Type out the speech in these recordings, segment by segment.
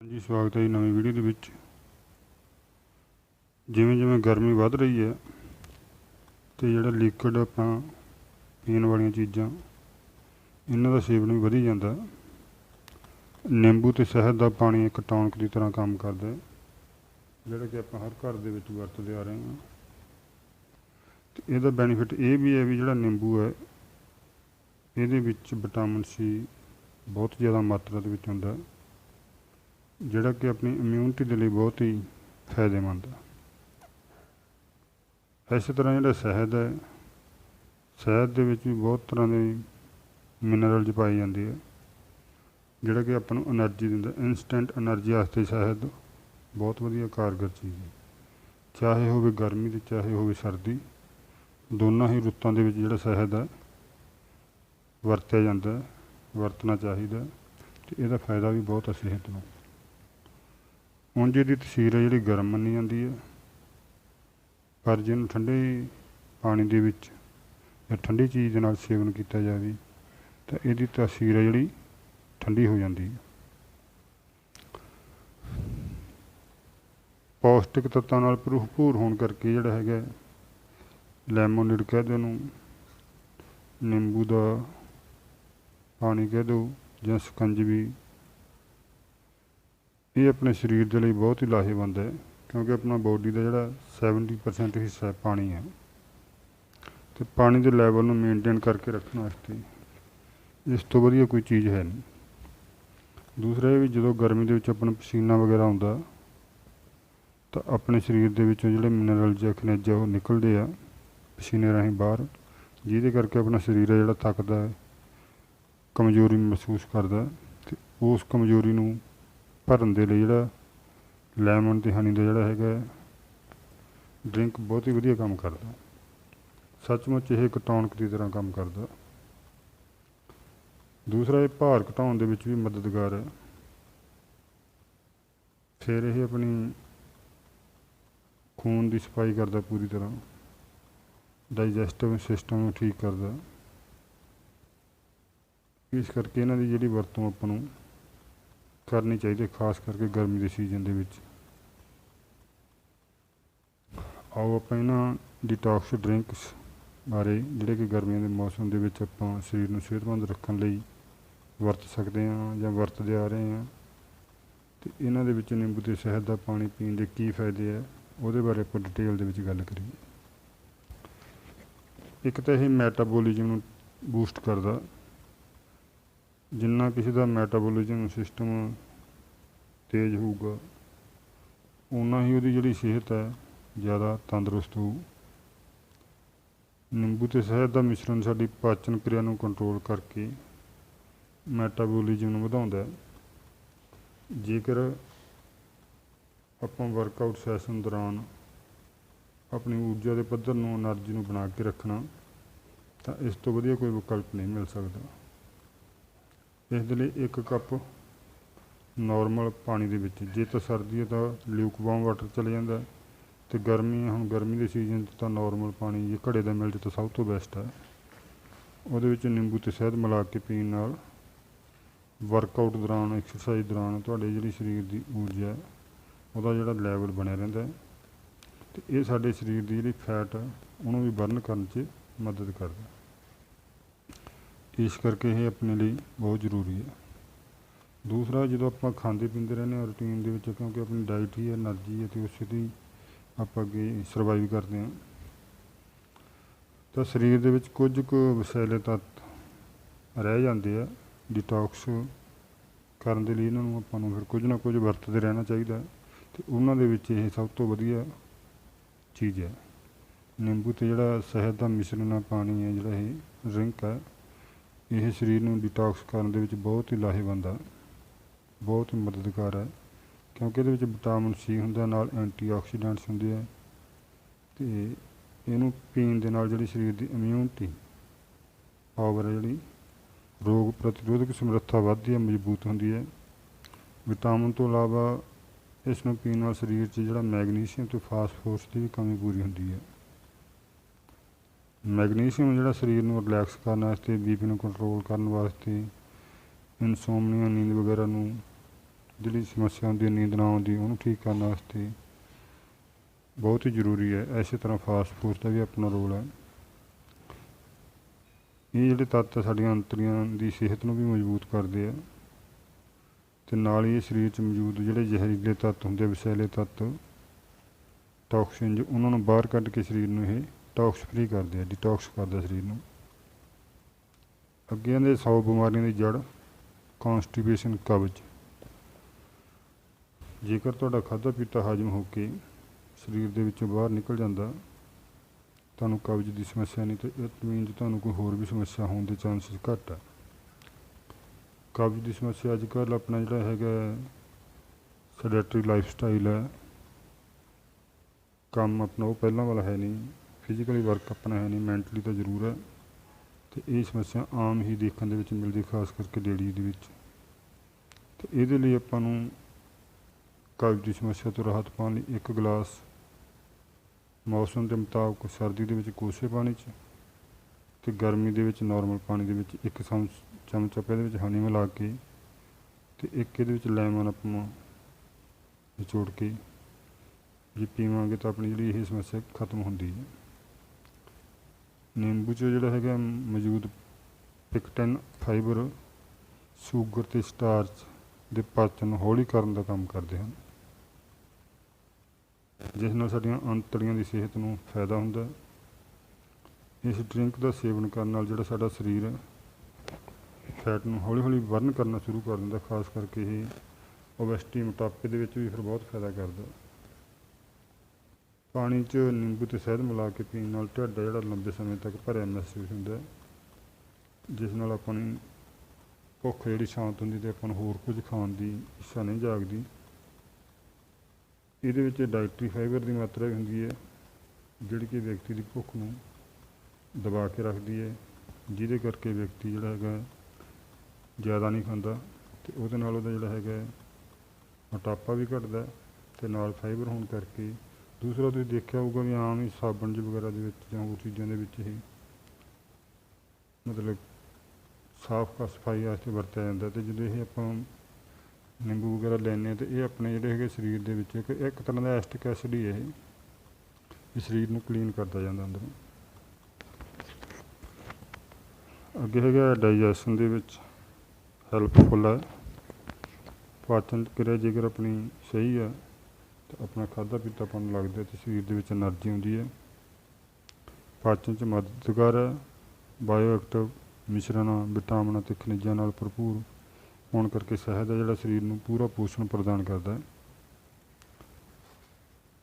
ਹਾਂਜੀ, ਸਵਾਗਤ ਹੈ ਜੀ ਨਵੀਂ ਵੀਡੀਓ ਦੇ ਵਿੱਚ। ਜਿਵੇਂ ਜਿਵੇਂ ਗਰਮੀ ਵੱਧ ਰਹੀ ਹੈ ਤੇ ਜਿਹੜਾ ਲਿਕਵਿਡ ਆਪਾਂ ਪੀਣ ਵਾਲੀਆਂ ਚੀਜ਼ਾਂ, ਇਹਨਾਂ ਦਾ ਸੇਵਨ ਵੀ ਵਧੀ ਜਾਂਦਾ। ਨਿੰਬੂ ਤੇ ਸ਼ਹਿਦ ਦਾ ਪਾਣੀ ਇੱਕ ਟੌਨਕ ਦੀ ਤਰ੍ਹਾਂ ਕੰਮ ਕਰਦਾ ਹੈ, ਜਿਹੜਾ ਕਿ ਆਪਾਂ ਹਰ ਘਰ ਦੇ ਵਿੱਚ ਵਰਤਦੇ ਆ ਰਹੇ ਹਾਂ। ਤੇ ਇਹਦਾ ਬੈਨੀਫਿਟ ਇਹ ਵੀ ਹੈ ਵੀ ਜਿਹੜਾ ਨਿੰਬੂ ਹੈ, ਇਹਦੇ ਵਿੱਚ ਵਿਟਾਮਿਨ ਸੀ ਬਹੁਤ ਜ਼ਿਆਦਾ ਮਾਤਰਾ ਦੇ ਵਿੱਚ ਹੁੰਦਾ ਹੈ। ਜਿਹੜਾ ਕਿ ਆਪਣੀ ਇਮਿਊਨਿਟੀ ਦੇ ਲਈ ਬਹੁਤ ਹੀ ਫਾਇਦੇਮੰਦ ਹੈ ਇਸੇ ਤਰ੍ਹਾਂ ਜਿਹੜਾ ਸ਼ਹਿਦ ਹੈ, ਸ਼ਹਿਦ ਦੇ ਵਿੱਚ ਵੀ ਬਹੁਤ ਤਰ੍ਹਾਂ ਦੇ ਮਿਨਰਲਜ਼ ਪਾਈ ਜਾਂਦੀ ਹੈ, ਜਿਹੜਾ ਕਿ ਆਪਾਂ ਨੂੰ એનર્ਜੀ ਦਿੰਦਾ ਇਨਸਟੈਂਟ એનર્ਜੀ ਵਾਸਤੇ ਸ਼ਹਿਦ ਬਹੁਤ ਵਧੀਆ ਕਾਰਗਰ ਚੀਜ਼ ਹੈ। ਚਾਹੇ ਹੋਵੇ ਗਰਮੀ ਤੇ ਚਾਹੇ ਹੋਵੇ ਸਰਦੀ, ਦੋਨਾਂ ਹੀ ਰੁੱਤਾਂ ਦੇ ਵਿੱਚ ਜਿਹੜਾ ਸ਼ਹਿਦ ਹੈ, ਵਰਤਿਆ ਜਾਂਦਾ ਵਰਤਣਾ ਚਾਹੀਦਾ ਤੇ ਇਹਦਾ ਫਾਇਦਾ ਵੀ ਬਹੁਤ ਹੈ ਸਿਹਤ ਨੂੰ। ਉਂਝ ਇਹਦੀ ਤਸੀਰ ਹੈ ਜਿਹੜੀ ਗਰਮ ਮੰਨੀ ਜਾਂਦੀ ਹੈ। ਪਰ ਜਿਹਨੂੰ ਠੰਡੇ ਪਾਣੀ ਦੇ ਵਿੱਚ ਜਾਂ ਠੰਡੀ ਚੀਜ਼ ਦੇ ਨਾਲ ਸੇਵਨ ਕੀਤਾ ਜਾਵੇ, ਤਾਂ ਇਹਦੀ ਤਸੀਰ ਹੈ ਜਿਹੜੀ ਠੰਡੀ ਹੋ ਜਾਂਦੀ ਹੈ। ਪੌਸ਼ਟਿਕ ਤੱਤਾਂ ਨਾਲ ਭਰਪੂਰ ਹੋਣ ਕਰਕੇ ਜਿਹੜਾ ਹੈਗਾ, ਲੈਮੋਨੇਡ ਕਹਿ ਦਿਓ ਨੂੰ ਨਿੰਬੂ ਦਾ ਪਾਣੀ ਕਹਿ ਦਿਓ ਜਾਂ ਸਕੰਜਵੀ ਇਹ ਆਪਣੇ ਸਰੀਰ ਦੇ ਲਈ ਬਹੁਤ ਹੀ ਲਾਹੇਵੰਦ ਹੈ, ਕਿਉਂਕਿ ਆਪਣਾ ਬੋਡੀ ਦਾ ਜਿਹੜਾ 70% ਹਿੱਸਾ ਪਾਣੀ ਹੈ। ਤੇ ਪਾਣੀ ਦੇ ਲੈਵਲ ਨੂੰ ਮੇਨਟੇਨ ਕਰਕੇ ਰੱਖਣ ਵਾਸਤੇ ਇਸ ਤੋਂ ਵਧੀਆ ਕੋਈ ਚੀਜ਼ ਹੈ ਨਹੀਂ। ਦੂਸਰਾ ਇਹ ਵੀ ਜਦੋਂ ਗਰਮੀ ਦੇ ਵਿੱਚ ਆਪਣਾ ਪਸੀਨਾ ਵਗੈਰਾ ਆਉਂਦਾ, ਤਾਂ ਆਪਣੇ ਸਰੀਰ ਦੇ ਵਿੱਚੋਂ ਜਿਹੜੇ ਮਿਨਰਲ ਜਾਂ ਖਣਿਜ ਉਹ ਨਿਕਲਦੇ ਆ ਪਸੀਨੇ ਰਾਹੀਂ ਬਾਹਰ, ਜਿਹਦੇ ਕਰਕੇ ਆਪਣਾ ਸਰੀਰ ਹੈ ਜਿਹੜਾ ਥੱਕਦਾ ਹੈ, ਕਮਜ਼ੋਰੀ ਮਹਿਸੂਸ ਕਰਦਾ ਹੈ, ਤੇ ਉਸ ਕਮਜ਼ੋਰੀ ਨੂੰ ਭਰਨ ਦੇ ਲਈ ਜਿਹੜਾ ਲੈਮਨ ਤੇ ਹਨੀ ਦਾ ਜਿਹੜਾ ਹੈਗਾ ਡਰਿੰਕ ਬਹੁਤ ਹੀ ਵਧੀਆ ਕੰਮ ਕਰਦਾ। ਸੱਚਮੁੱਚ ਇਹ ਇੱਕ ਟੌਨਕ ਦੀ ਤਰ੍ਹਾਂ ਕੰਮ ਕਰਦਾ। ਦੂਸਰਾ ਇਹ ਭਾਰ ਘਟਾਉਣ ਦੇ ਵਿੱਚ ਵੀ ਮਦਦਗਾਰ ਹੈ। ਫਿਰ ਇਹ ਆਪਣੀ ਖੂਨ ਦੀ ਸਫ਼ਾਈ ਕਰਦਾ ਪੂਰੀ ਤਰ੍ਹਾਂ। ਡਾਈਜੈਸਟਿਵ ਸਿਸਟਮ ਨੂੰ ਠੀਕ ਕਰਦਾ। ਇਸ ਕਰਕੇ ਇਹਨਾਂ ਦੀ ਜਿਹੜੀ ਵਰਤੋਂ ਆਪਾਂ ਨੂੰ ਕਰਨੀ ਚਾਹੀਦੀ ਹੈ, ਖਾਸ ਕਰਕੇ ਗਰਮੀ ਦੇ ਸੀਜ਼ਨ ਦੇ ਵਿੱਚ। ਆਓ ਆਪਾਂ ਇਹਨਾਂ ਡਿਟੌਕਸ ਡਰਿੰਕਸ ਬਾਰੇ ਜਿਹੜੇ ਕਿ ਗਰਮੀਆਂ ਦੇ ਮੌਸਮ ਦੇ ਵਿੱਚ ਆਪਾਂ ਸਰੀਰ ਨੂੰ ਸਿਹਤਮੰਦ ਰੱਖਣ ਲਈ ਵਰਤ ਸਕਦੇ ਹਾਂ ਜਾਂ ਵਰਤਦੇ ਆ ਰਹੇ ਹਾਂ। ਤੇ ਇਹਨਾਂ ਦੇ ਵਿੱਚ ਨਿੰਬੂ ਤੇ ਸ਼ਹਿਦ ਦਾ ਪਾਣੀ ਪੀਣ ਦੇ ਕੀ ਫਾਇਦੇ ਆ ਉਹਦੇ ਬਾਰੇ ਆਪਾਂ ਡਿਟੇਲ ਦੇ ਵਿੱਚ ਗੱਲ ਕਰੀਏ। ਇੱਕ ਤਾਂ ਇਹ ਮੈਟਾਬੋਲਿਜ਼ਮ ਨੂੰ ਬੂਸਟ ਕਰਦਾ। ਜਿੰਨਾ ਕਿਸੇ ਦਾ ਮੈਟਾਬੋਲਿਜ਼ਮ ਸਿਸਟਮ ਤੇਜ਼ ਹੋਊਗਾ ਉਨਾ ਹੀ ਉਹਦੀ ਜਿਹੜੀ ਸਿਹਤ ਹੈ ਜ਼ਿਆਦਾ ਤੰਦਰੁਸਤ ਹੋਊ। ਨਿੰਬੂ ਤੇ ਸ਼ਹਿਦ ਦਾ ਮਿਸ਼ਰਣ ਸਾਡੀ ਪਾਚਨ ਕਿਰਿਆ ਨੂੰ ਕੰਟਰੋਲ ਕਰਕੇ ਮੈਟਾਬੋਲਿਜ਼ਮ ਨੂੰ ਵਧਾਉਂਦਾ ਹੈ। ਜੇਕਰ ਆਪਾਂ ਵਰਕਆਊਟ ਸੈਸ਼ਨ ਦੌਰਾਨ ਆਪਣੀ ਊਰਜਾ ਦੇ ਪੱਧਰ ਨੂੰ એનર્ਜੀ ਨੂੰ ਬਣਾ ਕੇ ਰੱਖਣਾ, ਤਾਂ ਇਸ ਤੋਂ ਵਧੀਆ ਕੋਈ ਵਿਕਲਪ ਨਹੀਂ ਮਿਲ ਸਕਦਾ। ਇਸ ਦੇ ਲਈ ਇੱਕ ਕੱਪ ਨਾਰਮਲ ਪਾਣੀ ਦੇ ਵਿੱਚ। ਜੇ ਤਾਂ ਸਰਦੀ ਹੈ ਤਾਂ ਲਿਊਕਵਾਰਮ ਵਾਟਰ ਚਲੇ ਜਾਂਦਾ ਤੇ ਗਰਮੀ ਹੁਣ ਗਰਮੀ ਦੇ ਸੀਜ਼ਨ 'ਚ ਤਾਂ ਨਾਰਮਲ ਪਾਣੀ ਜੇ ਘੜੇ ਦਾ ਮਿਲ ਜੇ ਤਾਂ ਸਭ ਤੋਂ ਬੈਸਟ ਹੈ। ਉਹਦੇ ਵਿੱਚ ਨਿੰਬੂ ਤੇ ਸ਼ਹਿਦ ਮਿਲਾ ਕੇ ਪੀਣ ਨਾਲ ਵਰਕਆਊਟ ਦੌਰਾਨ ਐਕਸਰਸਾਈਜ਼ ਦੌਰਾਨ ਤੁਹਾਡੇ ਜਿਹੜੀ ਸਰੀਰ ਦੀ ਊਰਜਾ ਹੈ, ਉਹਦਾ ਜਿਹੜਾ ਲੈਵਲ ਬਣਿਆ ਰਹਿੰਦਾ ਹੈ ਤੇ ਇਹ ਸਾਡੇ ਸਰੀਰ ਦੀ ਜਿਹੜੀ ਫੈਟ ਹੈ, ਉਹਨੂੰ ਵੀ ਬਰਨ ਕਰਨ 'ਚ ਮਦਦ ਕਰਦਾ ਇਸ ਕਰਕੇ ਇਹ ਆਪਣੇ ਲਈ ਬਹੁਤ ਜ਼ਰੂਰੀ ਹੈ। ਦੂਸਰਾ, ਜਦੋਂ ਆਪਾਂ ਖਾਂਦੇ ਪੀਂਦੇ ਰਹਿੰਦੇ ਹਾਂ ਰੂਟੀਨ ਦੇ ਵਿੱਚ, ਕਿਉਂਕਿ ਆਪਣੀ ਡਾਈਟ ਹੀ એનર્ਜੀ ਹੈ ਤੇ ਉਸੇ ਦੀ ਆਪਾਂ ਅੱਗੇ ਸਰਵਾਈਵ ਕਰਦੇ ਹਾਂ। ਤਾਂ ਸਰੀਰ ਦੇ ਵਿੱਚ ਕੁਝ ਕੁ ਵਿਸ਼ੈਲੇ ਤੱਤ ਰਹਿ ਜਾਂਦੇ ਆ ਡਿਟੌਕਸ ਕਰਨ ਦੇ ਲਈ ਇਹਨਾਂ ਨੂੰ ਆਪਾਂ ਨੂੰ ਫਿਰ ਕੁਝ ਨਾ ਕੁਝ ਵਰਤਦੇ ਰਹਿਣਾ ਚਾਹੀਦਾ ਤੇ ਉਹਨਾਂ ਦੇ ਵਿੱਚ ਇਹ ਸਭ ਤੋਂ ਵਧੀਆ ਚੀਜ਼ ਹੈ। ਨਿੰਬੂ ਤੇ ਜਿਹੜਾ ਸ਼ਹਿਦ ਦਾ ਮਿਸ਼ਰਣ ਆ, ਪਾਣੀ ਹੈ ਜਿਹੜਾ ਇਹ ਡਰਿੰਕ ਹੈ ਇਹ ਸਰੀਰ ਨੂੰ ਡਿਟੌਕਸ ਕਰਨ ਦੇ ਵਿੱਚ ਬਹੁਤ ਹੀ ਲਾਹੇਵੰਦ ਹੈ ਬਹੁਤ ਹੀ ਮਦਦਗਾਰ ਹੈ ਕਿਉਂਕਿ ਇਹਦੇ ਵਿੱਚ ਵਿਟਾਮਿਨ ਸੀ ਹੁੰਦਾ, ਨਾਲ ਐਂਟੀਆਕਸੀਡੈਂਟਸ ਹੁੰਦੇ ਆ। ਤੇ ਇਹਨੂੰ ਪੀਣ ਦੇ ਨਾਲ ਜਿਹੜੀ ਸਰੀਰ ਦੀ ਇਮਿਊਨਿਟੀ ਪਾਵਰ ਹੈ ਜਿਹੜੀ, ਰੋਗ ਪ੍ਰਤੀਰੋਧਕ ਸਮਰੱਥਾ ਵੱਧਦੀ ਹੈ ਮਜ਼ਬੂਤ ਹੁੰਦੀ ਹੈ ਵਿਟਾਮਿਨ ਤੋਂ ਇਲਾਵਾ ਇਸ ਨੂੰ ਪੀਣ ਨਾਲ ਸਰੀਰ 'ਚ ਜਿਹੜਾ ਮੈਗਨੀਸ਼ੀਅਮ ਤੇ ਫਾਸਫੋਰਸ ਦੀ ਵੀ ਕਮੀ ਪੂਰੀ ਹੁੰਦੀ ਹੈ ਮੈਗਨੀਸ਼ੀਅਮ ਜਿਹੜਾ ਸਰੀਰ ਨੂੰ ਰਿਲੈਕਸ ਕਰਨ ਵਾਸਤੇ ਬੀਪੀ ਨੂੰ ਕੰਟਰੋਲ ਕਰਨ ਵਾਸਤੇ ਇਨਸੋਮਨੀਆ ਨੀਂਦ ਵਗੈਰਾ ਨੂੰ ਜਿਹੜੀ ਸਮੱਸਿਆ ਹੁੰਦੀ ਹੈ ਨੀਂਦ ਨਾ ਆਉਂਦੀ ਉਹਨੂੰ ਠੀਕ ਕਰਨ ਵਾਸਤੇ ਬਹੁਤ ਹੀ ਜ਼ਰੂਰੀ ਹੈ। ਇਸੇ ਤਰ੍ਹਾਂ ਫਾਸਟ ਫੂਡ ਦਾ ਵੀ ਆਪਣਾ ਰੋਲ ਹੈ। ਇਹ ਜਿਹੜੇ ਤੱਤ ਸਾਡੀਆਂ ਅੰਤੜੀਆਂ ਦੀ ਸਿਹਤ ਨੂੰ ਵੀ ਮਜ਼ਬੂਤ ਕਰਦੇ ਆ। ਤੇ ਨਾਲ ਹੀ ਇਹ ਸਰੀਰ 'ਚ ਮੌਜੂਦ ਜਿਹੜੇ ਜ਼ਹਿਰੀਲੇ ਤੱਤ ਹੁੰਦੇ ਆ, ਵਿਸ਼ੈਲੇ ਤੱਤ ਟੌਕਸਿਨ ਉਹਨਾਂ ਨੂੰ ਬਾਹਰ ਕੱਢ ਕੇ ਸਰੀਰ ਨੂੰ ਇਹ ਟੌਕਸ ਫ੍ਰੀ ਕਰਦੇ ਆ ਡਿਟੌਕਸ ਕਰਦਾ ਸਰੀਰ ਨੂੰ। ਅੱਗੇ ਆਂਦੇ 100 ਬਿਮਾਰੀਆਂ ਦੀ ਜੜ ਕਨਸਟੀਪੇਸ਼ਨ ਕਬਜ਼। ਜੇਕਰ ਤੁਹਾਡਾ ਖਾਧਾ ਪੀਤਾ ਹਜਮ ਹੋ ਕੇ ਸਰੀਰ ਦੇ ਵਿੱਚੋਂ ਬਾਹਰ ਨਿਕਲ ਜਾਂਦਾ, ਤੁਹਾਨੂੰ ਕਬਜ਼ ਦੀ ਸਮੱਸਿਆ ਨਹੀਂ ਤੇ ਇਟ ਮੀਨਸ ਤੁਹਾਨੂੰ ਕੋਈ ਹੋਰ ਵੀ ਸਮੱਸਿਆ ਹੋਣ ਦੇ ਚਾਂਸਸ ਘੱਟ ਹੈ ਕਬਜ਼ ਦੀ ਸਮੱਸਿਆ ਅੱਜ ਕੱਲ੍ਹ ਆਪਣਾ ਜਿਹੜਾ ਹੈਗਾ ਸੈਡੈਟਰੀ ਲਾਈਫ ਸਟਾਈਲ ਹੈ। ਕੰਮ ਆਪਣਾ ਉਹ ਪਹਿਲਾਂ ਵਾਲਾ ਹੈ ਨਹੀਂ। ਫਿਜ਼ੀਕਲੀ ਵਰਕ ਆਪਣਾ ਹੈ ਨਹੀਂ ਮੈਂਟਲੀ ਤਾਂ ਜ਼ਰੂਰ ਹੈ। ਤੇ ਇਹ ਸਮੱਸਿਆ ਆਮ ਹੀ ਦੇਖਣ ਦੇ ਵਿੱਚ ਮਿਲਦੀ ਖਾਸ ਕਰਕੇ ਲੇਡੀ ਦੇ ਵਿੱਚ। ਤੇ ਇਹਦੇ ਲਈ ਆਪਾਂ ਨੂੰ ਕਬਜ਼ ਦੀ ਸਮੱਸਿਆ ਤੋਂ ਰਾਹਤ ਪਾਉਣ ਲਈ ਇੱਕ ਗਲਾਸ ਮੌਸਮ ਦੇ ਮੁਤਾਬਕ ਸਰਦੀ ਦੇ ਵਿੱਚ ਕੋਸੇ ਪਾਣੀ 'ਚ ਤੇ ਗਰਮੀ ਦੇ ਵਿੱਚ ਨਾਰਮਲ ਪਾਣੀ ਦੇ ਵਿੱਚ ਇੱਕ ਚਮਚ ਚਮਚਾ ਇਹਦੇ ਵਿੱਚ ਹਨੀ ਮਿਲਾ ਕੇ ਤੇ ਇੱਕ ਇਹਦੇ ਵਿੱਚ ਲੈਮਨ ਆਪਾਂ ਨਿਚੋੜ ਕੇ ਜੇ ਪੀਵਾਂਗੇ ਤਾਂ ਆਪਣੀ ਜਿਹੜੀ ਇਹ ਸਮੱਸਿਆ ਖਤਮ ਹੁੰਦੀ ਹੈ। ਨਿੰਬੂ 'ਚ ਜਿਹੜਾ ਹੈਗਾ ਮੌਜੂਦ ਪਿਕਟਨ ਫਾਈਬਰ, ਸ਼ੂਗਰ ਤੇ ਸਟਾਰਚ ਦੇ ਪਾਚਨ ਨੂੰ ਹੌਲੀ ਕਰਨ ਦਾ ਕੰਮ ਕਰਦੇ ਹਨ। ਜਿਸ ਨਾਲ ਸਾਡੀਆਂ ਅੰਤੜੀਆਂ ਦੀ ਸਿਹਤ ਨੂੰ ਫਾਇਦਾ ਹੁੰਦਾ ਹੈ। ਇਸ ਡਰਿੰਕ ਦਾ ਸੇਵਨ ਕਰਨ ਨਾਲ ਜਿਹੜਾ ਸਾਡਾ ਸਰੀਰ ਫੈਟ ਨੂੰ ਹੌਲੀ ਹੌਲੀ ਬਰਨ ਕਰਨਾ ਸ਼ੁਰੂ ਕਰ ਦਿੰਦਾ ਖਾਸ ਕਰਕੇ ਇਹ ਓਬੈਸਟੀ ਮੋਟਾਪੇ ਦੇ ਵਿੱਚ ਵੀ ਫਿਰ ਬਹੁਤ ਫਾਇਦਾ ਕਰਦਾ ਪਾਣੀ 'ਚ ਨਿੰਬੂ ਤੇ ਸ਼ਹਿਦ ਮਿਲਾ ਕੇ ਪੀਣ ਨਾਲ ਢਿੱਡ ਜਿਹੜਾ ਲੰਬੇ ਸਮੇਂ ਤੱਕ ਭਰਿਆ ਮਹਿਸੂਸ ਹੁੰਦਾ ਜਿਸ ਨਾਲ ਆਪਾਂ ਨੂੰ ਭੁੱਖ ਜਿਹੜੀ ਸ਼ਾਂਤ ਹੁੰਦੀ ਤੇ ਆਪਾਂ ਨੂੰ ਹੋਰ ਕੁਝ ਖਾਣ ਦੀ ਇੱਛਾ ਨਹੀਂ ਜਾਗਦੀ। ਇਹਦੇ ਵਿੱਚ ਡਾਇਟਰੀ ਫਾਈਬਰ ਦੀ ਮਾਤਰਾ ਹੁੰਦੀ ਹੈ, ਜਿਹੜੀ ਕਿ ਵਿਅਕਤੀ ਦੀ ਭੁੱਖ ਨੂੰ ਦਬਾ ਕੇ ਰੱਖਦੀ ਹੈ, ਜਿਹਦੇ ਕਰਕੇ ਵਿਅਕਤੀ ਜਿਹੜਾ ਹੈਗਾ ਜ਼ਿਆਦਾ ਨਹੀਂ ਖਾਂਦਾ ਤੇ ਉਹਦੇ ਨਾਲ ਉਹਦਾ ਜਿਹੜਾ ਹੈਗਾ ਮੋਟਾਪਾ ਵੀ ਘਟਦਾ ਹੈ ਤੇ ਨਾਲ ਫਾਈਬਰ ਹੋਣ ਕਰਕੇ ਦੂਸਰਾ ਤੁਸੀਂ ਦੇਖਿਆ ਹੋਊਗਾ ਵੀ ਆਮ ਹੀ ਸਾਬਣ ਜੀ ਵਗੈਰਾ ਦੇ ਵਿੱਚ ਜਾਂ ਹੋਰ ਚੀਜ਼ਾਂ ਦੇ ਵਿੱਚ ਇਹ ਮਤਲਬ ਸਾਫ਼ ਕਰ ਸਫ਼ਾਈ ਵਾਸਤੇ ਵਰਤਿਆ ਜਾਂਦਾ ਤੇ ਜਦੋਂ ਇਹ ਆਪਾਂ ਨਿੰਬੂ ਵਗੈਰਾ ਲੈਂਦੇ ਹਾਂ ਤੇ ਇਹ ਆਪਣੇ ਜਿਹੜੇ ਹੈਗੇ ਸਰੀਰ ਦੇ ਵਿੱਚ ਇੱਕ ਇੱਕ ਤਰ੍ਹਾਂ ਦਾ ਐਸਟਿਕ ਐਸਿਡ ਹੀ ਹੈ ਇਹ ਇਹ ਸਰੀਰ ਨੂੰ ਕਲੀਨ ਕਰਦਾ ਜਾਂਦਾ ਅੰਦਰੋਂ। ਅੱਗੇ ਹੈਗਾ ਡਾਈਜੈਸ਼ਨ ਦੇ ਵਿੱਚ ਹੈਲਪਫੁਲ ਹੈ। ਪਾਚਨ ਕਿਰਿਆ ਜੇਕਰ ਆਪਣੀ ਸਹੀ ਹੈ ਤੇ ਆਪਣਾ ਖਾਦਾ ਪੀਤਾ ਪਾਣ ਲੱਗਦਾ ਤੇ ਸਰੀਰ ਦੇ ਵਿੱਚ એનર્ਜੀ ਹੁੰਦੀ ਹੈ। ਪਾਚਨ 'ਚ ਮਦਦਗਾਰ ਹੈ ਬਾਇਓ ਐਕਟਿਵ ਮਿਸ਼ਰਣ, ਵਿਟਾਮਿਨਾਂ ਅਤੇ ਖਣਿਜਾਂ ਨਾਲ ਭਰਪੂਰ ਹੋਣ ਕਰਕੇ ਸ਼ਹਿਦ ਹੈ ਜਿਹੜਾ ਸਰੀਰ ਨੂੰ ਪੂਰਾ ਪੋਸ਼ਣ ਪ੍ਰਦਾਨ ਕਰਦਾ ਹੈ।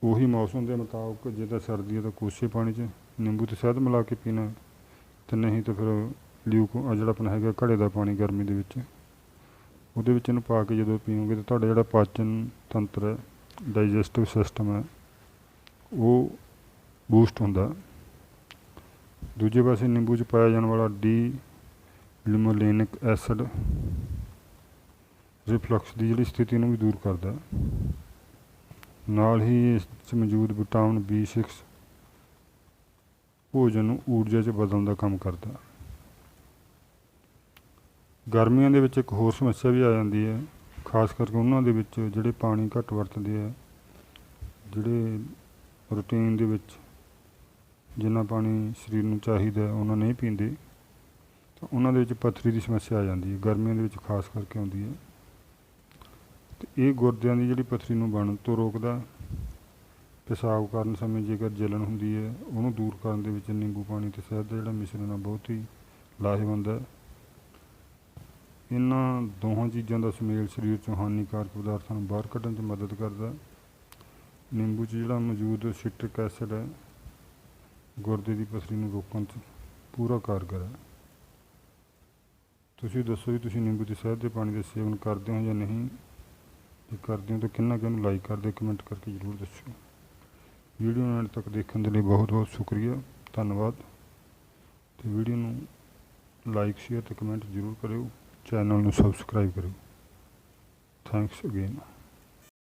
ਉਹੀ ਮੌਸਮ ਦੇ ਮੁਤਾਬਕ ਜੇ ਤਾਂ ਸਰਦੀ ਹੈ ਤਾਂ ਕੋਸੇ ਪਾਣੀ 'ਚ ਨਿੰਬੂ ਤੇ ਸ਼ਹਿਦ ਮਿਲਾ ਕੇ ਪੀਣਾ, ਤੇ ਨਹੀਂ ਤਾਂ ਫਿਰ ਲਿਊਕ ਜਿਹੜਾ ਆਪਣਾ ਹੈਗਾ ਘੜੇ ਦਾ ਪਾਣੀ ਗਰਮੀ ਦੇ ਵਿੱਚ, ਉਹਦੇ ਵਿੱਚ ਇਹਨੂੰ ਪਾ ਕੇ ਜਦੋਂ ਪੀਓਗੇ ਤਾਂ ਤੁਹਾਡਾ ਜਿਹੜਾ ਪਾਚਨ ਤੰਤਰ ਹੈ ਡਾਈਜੈਸਟਿਵ ਸਿਸਟਮ ਹੈ, ਉਹ ਬੂਸਟ ਹੁੰਦਾ। ਦੂਜੇ ਪਾਸੇ ਨਿੰਬੂ 'ਚ ਪਾਇਆ ਜਾਣ ਵਾਲਾ ਡੀ ਲਿਮੋਲੇਨਿਕ ਐਸਿਡ ਰਿਫਲਕਸ ਦੀ ਜਿਹੜੀ ਸਥਿਤੀ ਨੂੰ ਵੀ ਦੂਰ ਕਰਦਾ ਨਾਲ ਹੀ ਇਸ 'ਚ ਮੌਜੂਦ ਵਿਟਾਮਿਨ B6 ਭੋਜਨ ਨੂੰ ਊਰਜਾ 'ਚ ਬਦਲਣ ਦਾ ਕੰਮ ਕਰਦਾ ਗਰਮੀਆਂ ਦੇ ਵਿੱਚ ਇੱਕ ਹੋਰ ਸਮੱਸਿਆ ਵੀ ਆ ਜਾਂਦੀ ਹੈ ਖਾਸ ਕਰਕੇ ਉਹਨਾਂ ਦੇ ਵਿੱਚ ਜਿਹੜੇ ਪਾਣੀ ਘੱਟ ਵਰਤਦੇ ਆ, ਜਿਹੜੇ ਰੂਟੀਨ ਦੇ ਵਿੱਚ ਜਿੰਨਾ ਪਾਣੀ ਸਰੀਰ ਨੂੰ ਚਾਹੀਦਾ ਉਹਨਾਂ ਨਹੀਂ ਪੀਂਦੇ, ਤਾਂ ਉਹਨਾਂ ਦੇ ਵਿੱਚ ਪੱਥਰੀ ਦੀ ਸਮੱਸਿਆ ਆ ਜਾਂਦੀ ਹੈ, ਗਰਮੀਆਂ ਦੇ ਵਿੱਚ ਖਾਸ ਕਰਕੇ ਆਉਂਦੀ ਹੈ। ਤੇ ਇਹ ਗੁਰਦਿਆਂ ਦੀ ਜਿਹੜੀ ਪੱਥਰੀ ਨੂੰ ਬਣਨ ਤੋਂ ਰੋਕਦਾ ਪਿਸ਼ਾਬ ਕਰਨ ਸਮੇਂ ਜੇਕਰ ਜਲਨ ਹੁੰਦੀ ਹੈ, ਉਹਨੂੰ ਦੂਰ ਕਰਨ ਦੇ ਵਿੱਚ ਨਿੰਬੂ ਪਾਣੀ ਤੇ ਸ਼ਹਿਦ ਦਾ ਜਿਹੜਾ ਮਿਸ਼ਰਣ ਆ, ਬਹੁਤ ਹੀ ਲਾਹੇਵੰਦ ਹੈ। ਇਹਨਾਂ ਦੋਹਾਂ ਚੀਜ਼ਾਂ ਦਾ ਸੁਮੇਲ ਸਰੀਰ ਚੋਂ ਹਾਨੀਕਾਰਕ ਪਦਾਰਥਾਂ ਨੂੰ ਬਾਹਰ ਕੱਢਣ 'ਚ ਮਦਦ ਕਰਦਾ ਹੈ। ਨਿੰਬੂ 'ਚ ਜਿਹੜਾ ਮੌਜੂਦ ਸਿਟ੍ਰਿਕ ਐਸਿਡ ਹੈ, ਗੁਰਦੇ ਦੀ ਪਥਰੀ ਨੂੰ ਰੋਕਣ 'ਚ ਪੂਰਾ ਕਾਰਗਰ ਹੈ। ਤੁਸੀਂ ਦੱਸੋ ਵੀ ਤੁਸੀਂ ਨਿੰਬੂ ਤੇ ਸ਼ਹਿਦ ਦੇ ਪਾਣੀ ਦਾ ਸੇਵਨ ਕਰਦੇ ਹੋ ਜਾਂ ਨਹੀਂ? ਜੇ ਕਰਦੇ ਹੋ ਤਾਂ ਕਿੰਨਾ ਕਿੰਨੂੰ ਲਾਈਕ ਕਰਦੇ ਕਮੈਂਟ ਕਰਕੇ ਜ਼ਰੂਰ ਦੱਸੋ ਵੀਡੀਓ ਨੂੰ ਅੰਤ ਤੱਕ ਦੇਖਣ ਦੇ ਲਈ ਬਹੁਤ ਬਹੁਤ ਸ਼ੁਕਰੀਆ। ਧੰਨਵਾਦ। ਤੇ ਵੀਡੀਓ ਨੂੰ ਲਾਈਕ ਸ਼ੇਅਰ ਤੇ ਕਮੈਂਟ ਜ਼ਰੂਰ ਕਰਿਓ। ਚੈਨਲ ਨੂੰ ਸਬਸਕ੍ਰਾਈਬ ਕਰਿਓ। Thanks again